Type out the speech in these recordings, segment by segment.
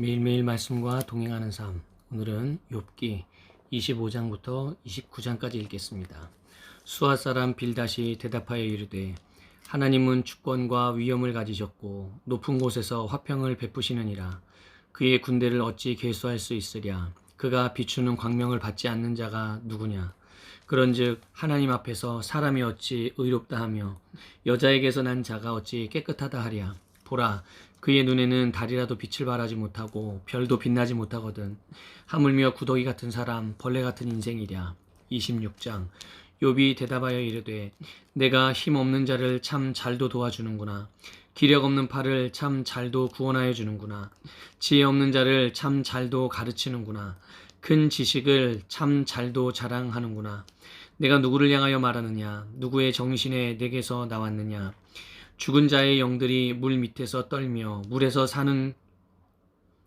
매일매일 말씀과 동행하는 삶. 오늘은 욥기 25장부터 29장까지 읽겠습니다. 수아 사람 빌다시 대답하여 이르되 하나님은 주권과 위엄을 가지셨고 높은 곳에서 화평을 베푸시느니라 그의 군대를 어찌 계수할 수 있으랴 그가 비추는 광명을 받지 않는 자가 누구냐 그런즉 하나님 앞에서 사람이 어찌 의롭다 하며 여자에게서 난 자가 어찌 깨끗하다 하랴 보라 그의 눈에는 달이라도 빛을 발하지 못하고 별도 빛나지 못하거든. 하물며 구더기 같은 사람 벌레 같은 인생이랴. 26장. 욥이 대답하여 이르되 내가 힘 없는 자를 참 잘도 도와주는구나. 기력 없는 팔을 참 잘도 구원하여 주는구나. 지혜 없는 자를 참 잘도 가르치는구나. 큰 지식을 참 잘도 자랑하는구나. 내가 누구를 향하여 말하느냐? 누구의 정신에 내게서 나왔느냐 죽은 자의 영들이 물 밑에서 떨며 물에서 사는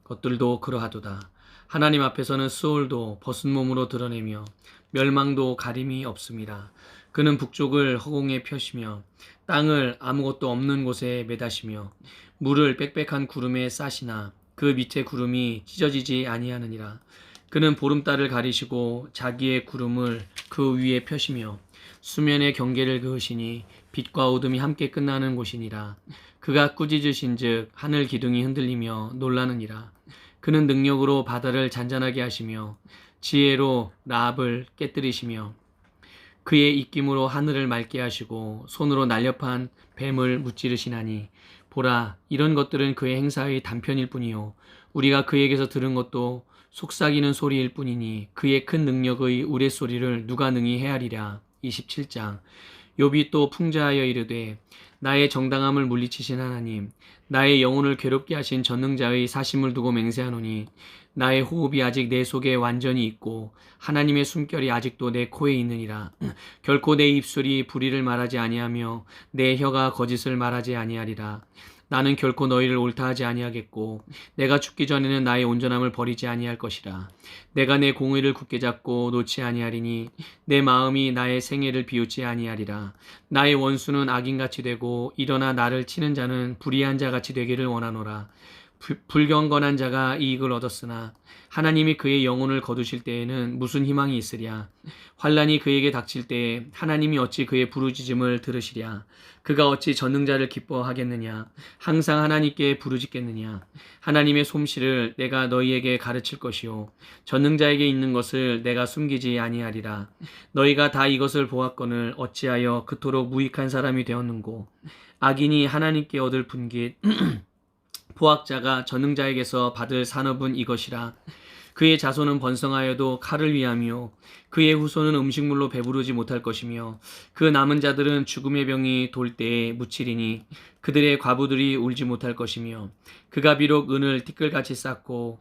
것들도 그러하도다. 하나님 앞에서는 수월도 벗은 몸으로 드러내며 멸망도 가림이 없습니다. 그는 북쪽을 허공에 펴시며 땅을 아무것도 없는 곳에 매다시며 물을 빽빽한 구름에 싸시나 그 밑에 구름이 찢어지지 아니하느니라. 그는 보름달을 가리시고 자기의 구름을 그 위에 펴시며 수면의 경계를 그으시니 빛과 어둠이 함께 끝나는 곳이니라. 그가 꾸짖으신즉 하늘 기둥이 흔들리며 놀라느니라. 그는 능력으로 바다를 잔잔하게 하시며 지혜로 라합을 깨뜨리시며 그의 입김으로 하늘을 맑게 하시고 손으로 날렵한 뱀을 무찌르시나니 보라 이런 것들은 그의 행사의 단편일 뿐이요 우리가 그에게서 들은 것도 속삭이는 소리일 뿐이니 그의 큰 능력의 우레소리를 누가 능히 헤아리랴 27장. 욥이 또 풍자하여 이르되 나의 정당함을 물리치신 하나님 나의 영혼을 괴롭게 하신 전능자의 사심을 두고 맹세하노니 나의 호흡이 아직 내 속에 완전히 있고 하나님의 숨결이 아직도 내 코에 있느니라. 결코 내 입술이 불의를 말하지 아니하며 내 혀가 거짓을 말하지 아니하리라 나는 결코 너희를 옳다 하지 아니하겠고 내가 죽기 전에는 나의 온전함을 버리지 아니할 것이라. 내가 내 공의를 굳게 잡고 놓지 아니하리니 내 마음이 나의 생애를 비웃지 아니하리라. 나의 원수는 악인같이 되고 일어나 나를 치는 자는 불의한 자같이 되기를 원하노라 불- 불경건한 자가 이익을 얻었으나 하나님이 그의 영혼을 거두실 때에는 무슨 희망이 있으랴? 환란이 그에게 닥칠 때에 하나님이 어찌 그의 부르짖음을 들으시랴? 그가 어찌 전능자를 기뻐하겠느냐? 항상 하나님께 부르짖겠느냐? 하나님의 솜씨를 내가 너희에게 가르칠 것이요. 전능자에게 있는 것을 내가 숨기지 아니하리라. 너희가 다 이것을 보았거늘 어찌하여 그토록 무익한 사람이 되었는고? 악인이 하나님께 얻을 분깃 포악자가 전능자에게서 받을 산업은 이것이라. 그의 자손은 번성하여도 칼을 위하며 그의 후손은 음식물로 배부르지 못할 것이며 그 남은 자들은 죽음의 병이 돌 때에 묻히리니 그들의 과부들이 울지 못할 것이며 그가 비록 은을 티끌같이 쌓고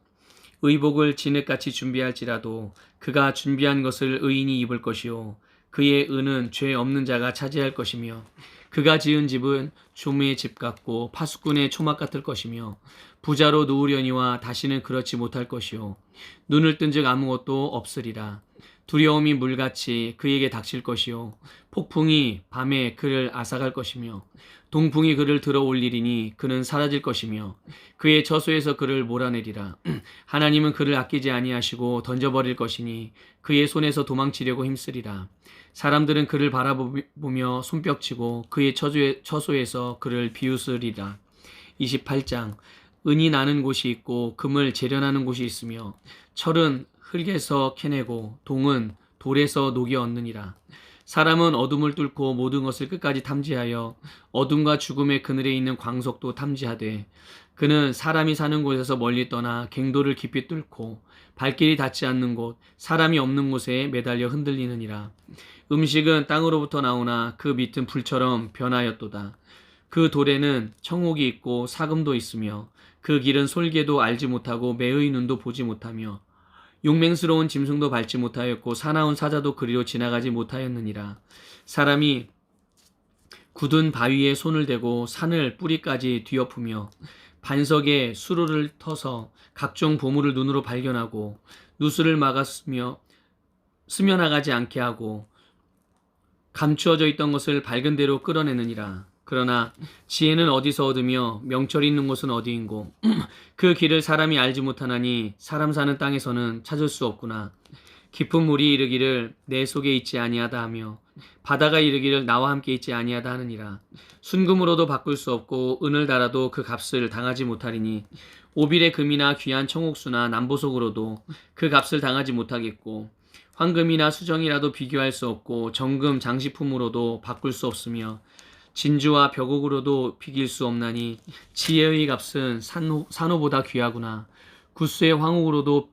의복을 진흙같이 준비할지라도 그가 준비한 것을 의인이 입을 것이요. 그의 은은 죄 없는 자가 차지할 것이며 그가 지은 집은 조무의 집 같고 파수꾼의 초막 같을 것이며 부자로 누우려니와 다시는 그렇지 못할 것이요. 눈을 뜬즉 아무것도 없으리라. 두려움이 물같이 그에게 닥칠 것이요. 폭풍이 밤에 그를 앗아갈 것이며 동풍이 그를 들어 올리리니 그는 사라질 것이며 그의 저소에서 그를 몰아내리라. 하나님은 그를 아끼지 아니하시고 던져버릴 것이니 그의 손에서 도망치려고 힘쓰리라. 사람들은 그를 바라보며 손뼉치고 그의 처소에, 처소에서 그를 비웃으리라. 28장. 은이 나는 곳이 있고 금을 재련하는 곳이 있으며 철은 흙에서 캐내고 동은 돌에서 녹이 얻느니라. 사람은 어둠을 뚫고 모든 것을 끝까지 탐지하여 어둠과 죽음의 그늘에 있는 광석도 탐지하되 그는 사람이 사는 곳에서 멀리 떠나 갱도를 깊이 뚫고 발길이 닿지 않는 곳 사람이 없는 곳에 매달려 흔들리느니라. 음식은 땅으로부터 나오나 그 밑은 불처럼 변하였도다. 그 돌에는 청옥이 있고 사금도 있으며 그 길은 솔개도 알지 못하고 매의 눈도 보지 못하며 용맹스러운 짐승도 밟지 못하였고 사나운 사자도 그리로 지나가지 못하였느니라. 사람이 굳은 바위에 손을 대고 산을 뿌리까지 뒤엎으며 반석에 수로를 터서 각종 보물을 눈으로 발견하고 누수를 막았으며 스며나가지 않게 하고 감추어져 있던 것을 밝은 대로 끌어내느니라. 그러나 지혜는 어디서 얻으며 명철이 있는 곳은 어디인고 그 길을 사람이 알지 못하나니 사람 사는 땅에서는 찾을 수 없구나. 깊은 물이 이르기를 내 속에 있지 아니하다 하며 바다가 이르기를 나와 함께 있지 아니하다 하느니라. 순금으로도 바꿀 수 없고 은을 달아도 그 값을 당하지 못하리니 오빌의 금이나 귀한 청옥수나 남보석으로도 그 값을 당하지 못하겠고 황금이나 수정이라도 비교할 수 없고 정금 장식품으로도 바꿀 수 없으며 진주와 벽옥으로도 비길 수 없나니 지혜의 값은 산호, 산호보다 귀하구나. 구스의 황옥으로도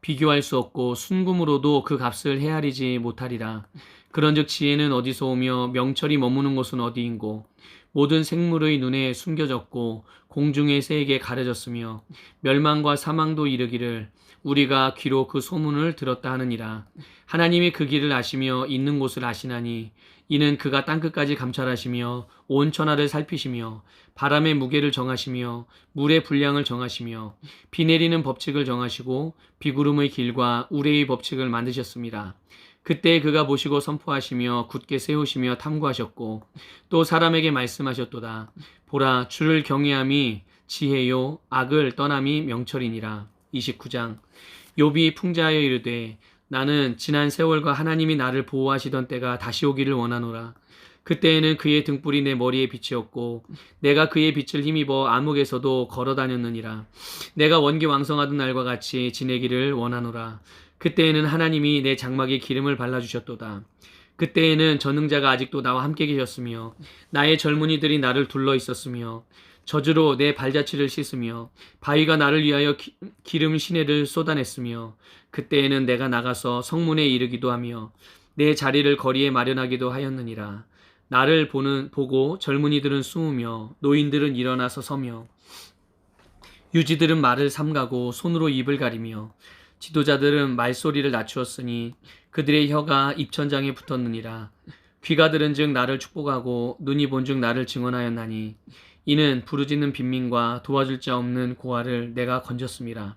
비교할 수 없고 순금으로도 그 값을 헤아리지 못하리라. 그런즉 지혜는 어디서 오며 명철이 머무는 곳은 어디인고 모든 생물의 눈에 숨겨졌고 공중의 새에게 가려졌으며 멸망과 사망도 이르기를 우리가 귀로 그 소문을 들었다 하느니라. 하나님이 그 길을 아시며 있는 곳을 아시나니 이는 그가 땅끝까지 감찰하시며 온 천하를 살피시며 바람의 무게를 정하시며 물의 분량을 정하시며 비 내리는 법칙을 정하시고 비구름의 길과 우레의 법칙을 만드셨습니다. 그때 그가 보시고 선포하시며 굳게 세우시며 탐구하셨고 또 사람에게 말씀하셨도다. 보라 주를 경외함이 지혜요 악을 떠남이 명철이니라. 29장 욥이 풍자하여 이르되 나는 지난 세월과 하나님이 나를 보호하시던 때가 다시 오기를 원하노라. 그때에는 그의 등불이 내 머리에 빛이었고 내가 그의 빛을 힘입어 암흑에서도 걸어 다녔느니라. 내가 원기 왕성하던 날과 같이 지내기를 원하노라. 그때에는 하나님이 내 장막에 기름을 발라 주셨도다. 그때에는 전능자가 아직도 나와 함께 계셨으며 나의 젊은이들이 나를 둘러 있었으며 저주로 내 발자취를 씻으며 바위가 나를 위하여 기, 기름 시내를 쏟아냈으며 그때에는 내가 나가서 성문에 이르기도 하며 내 자리를 거리에 마련하기도 하였느니라. 나를 보는 보고 젊은이들은 숨으며 노인들은 일어나서 서며 유지들은 말을 삼가고 손으로 입을 가리며 지도자들은 말소리를 낮추었으니 그들의 혀가 입천장에 붙었느니라. 귀가 들은즉 나를 축복하고 눈이 본즉 나를 증언하였나니 이는 부르짖는 빈민과 도와줄 자 없는 고아를 내가 건졌습니다.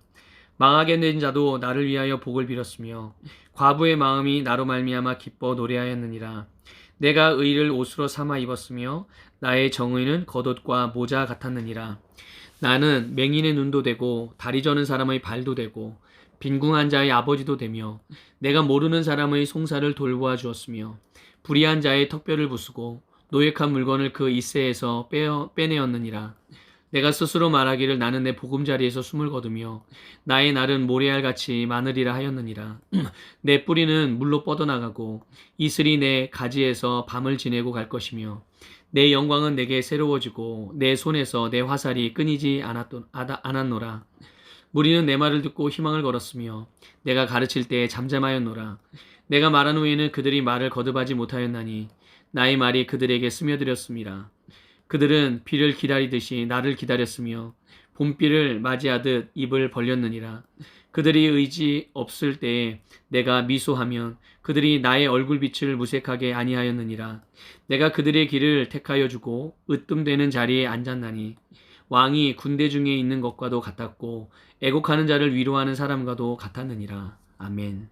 망하게 된 자도 나를 위하여 복을 빌었으며 과부의 마음이 나로 말미암아 기뻐 노래하였느니라. 내가 의를 옷으로 삼아 입었으며 나의 정의는 겉옷과 모자 같았느니라. 나는 맹인의 눈도 되고 다리 저는 사람의 발도 되고 빈궁한 자의 아버지도 되며 내가 모르는 사람의 송사를 돌보아 주었으며 불의한 자의 턱뼈를 부수고 노획한 물건을 그 이세에서 빼어, 빼내었느니라. 내가 스스로 말하기를 나는 내 보금자리에서 숨을 거두며 나의 날은 모래알 같이 마늘이라 하였느니라. 내 뿌리는 물로 뻗어나가고 이슬이 내 가지에서 밤을 지내고 갈 것이며 내 영광은 내게 새로워지고 내 손에서 내 화살이 끊이지 않았도, 않았노라. 무리는 내 말을 듣고 희망을 걸었으며 내가 가르칠 때 잠잠하였노라. 내가 말한 후에는 그들이 말을 거듭하지 못하였나니 나의 말이 그들에게 스며들었습니다. 그들은 비를 기다리듯이 나를 기다렸으며 봄비를 맞이하듯 입을 벌렸느니라. 그들이 의지 없을 때에 내가 미소하면 그들이 나의 얼굴빛을 무색하게 아니하였느니라. 내가 그들의 길을 택하여 주고 으뜸되는 자리에 앉았나니 왕이 군대 중에 있는 것과도 같았고 애곡하는 자를 위로하는 사람과도 같았느니라. 아멘.